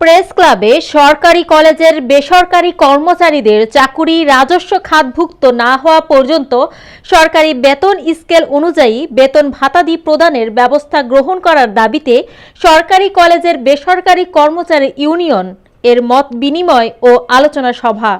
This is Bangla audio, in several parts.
প্রেস ক্লাবে সরকারি কলেজের বেসরকারি কর্মচারীদের চাকুরি রাজস্ব খাতভুক্ত না হওয়া পর্যন্ত সরকারি বেতন স্কেল অনুযায়ী বেতন ভাতাদি প্রদানের ব্যবস্থা গ্রহণ করার দাবিতে সরকারি কলেজের বেসরকারি কর্মচারী ইউনিয়ন এর মত বিনিময় ও আলোচনা সভা।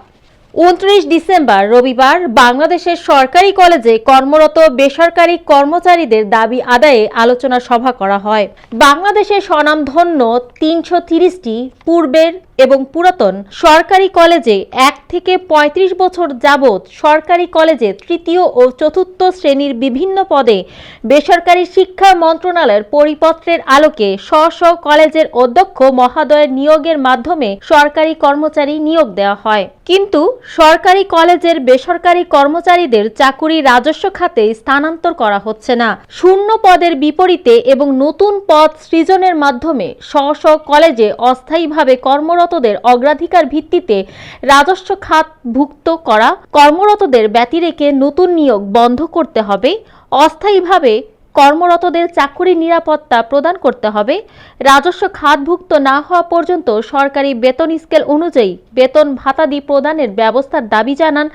উনত্রিশ ডিসেম্বর, রবিবার বাংলাদেশের সরকারি কলেজে কর্মরত বেসরকারি কর্মচারীদের দাবি আদায়ে আলোচনা সভা করা হয়। বাংলাদেশের স্বনামধন্য তিনশো তিরিশটি পূর্বের এবং পুরাতন সরকারি কলেজে এক থেকে ৩৫ বছর যাবৎ সরকারি কলেজে তৃতীয় ও চতুর্থ শ্রেণির বিভিন্ন পদে বেসরকারি শিক্ষা মন্ত্রণালয়ের পরিপত্রের আলোকে স্ব স্ব কলেজের অধ্যক্ষ মহাদয়ের নিয়োগের মাধ্যমে সরকারি কর্মচারী নিয়োগ দেওয়া হয়। কিন্তু সরকারি কলেজের বেসরকারি কর্মচারীদের চাকুরি রাজস্ব খাতে স্থানান্তর করা হচ্ছে না। শূন্য পদের বিপরীতে এবং নতুন পদ সৃজনের মাধ্যমে স্ব স্ব কলেজে অস্থায়ীভাবে কর্মরতদের অগ্রাধিকার ভিত্তিতে রাজস্ব খাত ভুক্ত করা। কর্মরতদের ব্যতিরেকে নতুন নিয়োগ বন্ধ করতে হবে। অস্থায়ীভাবে কর্মরতদের চাকুরি নিরাপত্তা প্রদান করতে হবে। রাজস্ব খাতভুক্ত না হওয়া পর্যন্ত সরকারি বেতন স্কেল অনুযায়ী বেতন ভাতাদি প্রদানের ব্যবস্থার দাবি জানান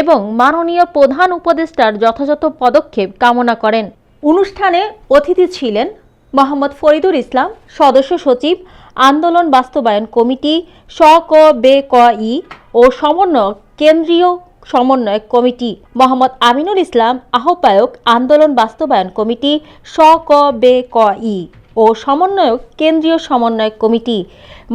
এবং মাননীয় প্রধান উপদেষ্টার যথাযথ পদক্ষেপ কামনা করেন। অনুষ্ঠানে অতিথি ছিলেন মোহাম্মদ ফরিদুর ইসলাম, সদস্য সচিব, আন্দোলন বাস্তবায়ন কমিটি, স ক বে ক ই ও সমন্বয় কেন্দ্রীয় সমন্বয়ক কমিটি। মোহাম্মদ আমিনুল ইসলাম, আহ্বায়ক আন্দোলন বাস্তবায়ন কমিটি, স, ক, বে, ক, ই ও সমন্বয়ক কেন্দ্রীয় সমন্বয়ক কমিটি।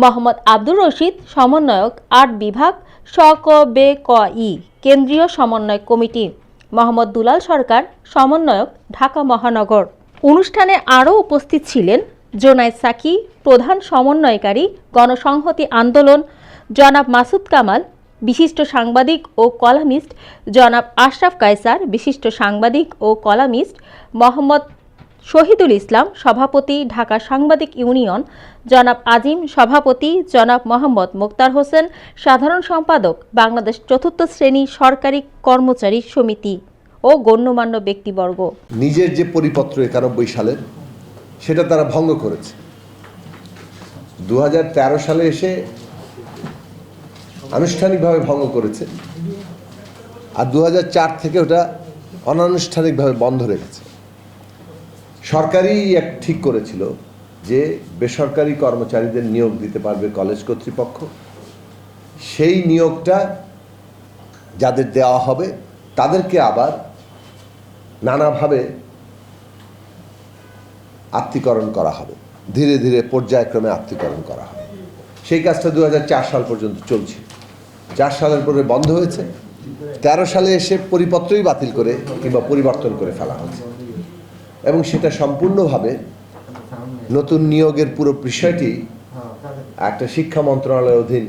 মোহাম্মদ আব্দুর রশিদ, সমন্বয়ক আট বিভাগ, স, ক, বে, ক, ই কেন্দ্রীয় সমন্বয়ক কমিটি। মোহাম্মদ দুলাল সরকার, সমন্বয়ক ঢাকা মহানগর। অনুষ্ঠানে আরও উপস্থিত ছিলেন জোনায়েদ সাকি, প্রধান সমন্বয়কারী, গণসংহতি আন্দোলন, জনাব মাসুদ কামাল বিশিষ্ট সাংবাদিক ও কলামিস্ট জনাব আশরাফ কায়সার, বিশিষ্ট সাংবাদিক ও কলামিস্ট মোহাম্মদ শহীদুল ইসলাম, সভাপতি ঢাকা সাংবাদিক ইউনিয়ন, জনাব আজিম, সভাপতি জনাব মোহাম্মদ মোক্তার হোসেন, সাধারণ সম্পাদক, বাংলাদেশ চতুর্থ শ্রেণি সরকারি কর্মচারী সমিতি ও গণ্যমান্য ব্যক্তিবর্গ। নিজের যে পরিপত্র একানব্বই সালের, সেটা তারা ভঙ্গ করেছে। দু হাজার তেরো সালে এসে আনুষ্ঠানিকভাবে ভঙ্গ করেছে। আর দু হাজার চার থেকে ওটা অনানুষ্ঠানিকভাবে বন্ধ রেখেছে সরকারই এক ঠিক করেছিল যে বেসরকারি কর্মচারীদের নিয়োগ দিতে পারবে কলেজ কর্তৃপক্ষ। সেই নিয়োগটা যাদের দেওয়া হবে, তাদেরকে আবার নানাভাবে আত্মীকরণ করা হবে। ধীরে ধীরে পর্যায়ক্রমে আত্মীকরণ করা হবে। সেই কাজটা দু হাজার চার সাল পর্যন্ত চলছে চার সালের পরে বন্ধ হয়েছে, তেরো সালে এসে পরিপত্রই বাতিল করে কিংবা পরিবর্তন করে ফেলা হয়েছে। এবং সেটা সম্পূর্ণভাবে নতুন নিয়োগের পুরো বিষয়টি একটা শিক্ষা মন্ত্রণালয়ের অধীন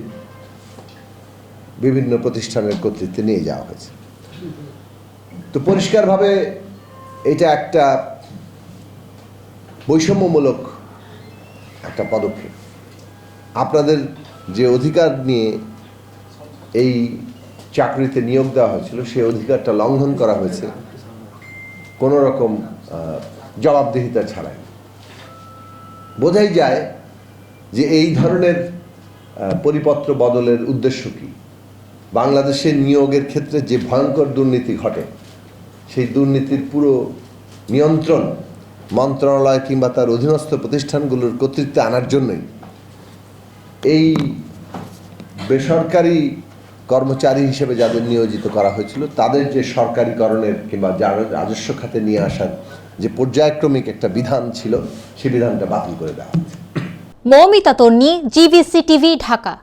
বিভিন্ন প্রতিষ্ঠানের কর্তৃত্বে নিয়ে যাওয়া হয়েছে। তো পরিষ্কারভাবে এটা একটা বৈষম্যমূলক একটা পদক্ষেপ। আপনাদের যে অধিকার নিয়ে এই চাকরিতে নিয়োগ দেওয়া হয়েছিল সেই অধিকারটা লঙ্ঘন করা হয়েছে। কোনো রকম জবাবদিহিতা ছাড়াই। বোঝাই যায় যে এই ধরনের পরিপত্র বদলের উদ্দেশ্য কি? বাংলাদেশে নিয়োগের ক্ষেত্রে যে ভয়ঙ্কর দুর্নীতি ঘটে, সেই দুর্নীতির পুরো নিয়ন্ত্রণ মন্ত্রণালয় কিংবা তার অধীনস্থ প্রতিষ্ঠানগুলোর কর্তৃত্বে আনার জন্যই এই বেসরকারি কর্মচারী হিসেবে যাদের নিয়োজিত করা হয়েছিল, তাদের যে সরকারিকরণের কিংবা যার- রাজস্ব খাতে নিয়ে আসার যে পর্যায়ক্রমিক একটা বিধান ছিল, সে বিধানটা বাতিল করে দেওয়া মৌমিতা তন্নি, জিবিসি টিভি, ঢাকা।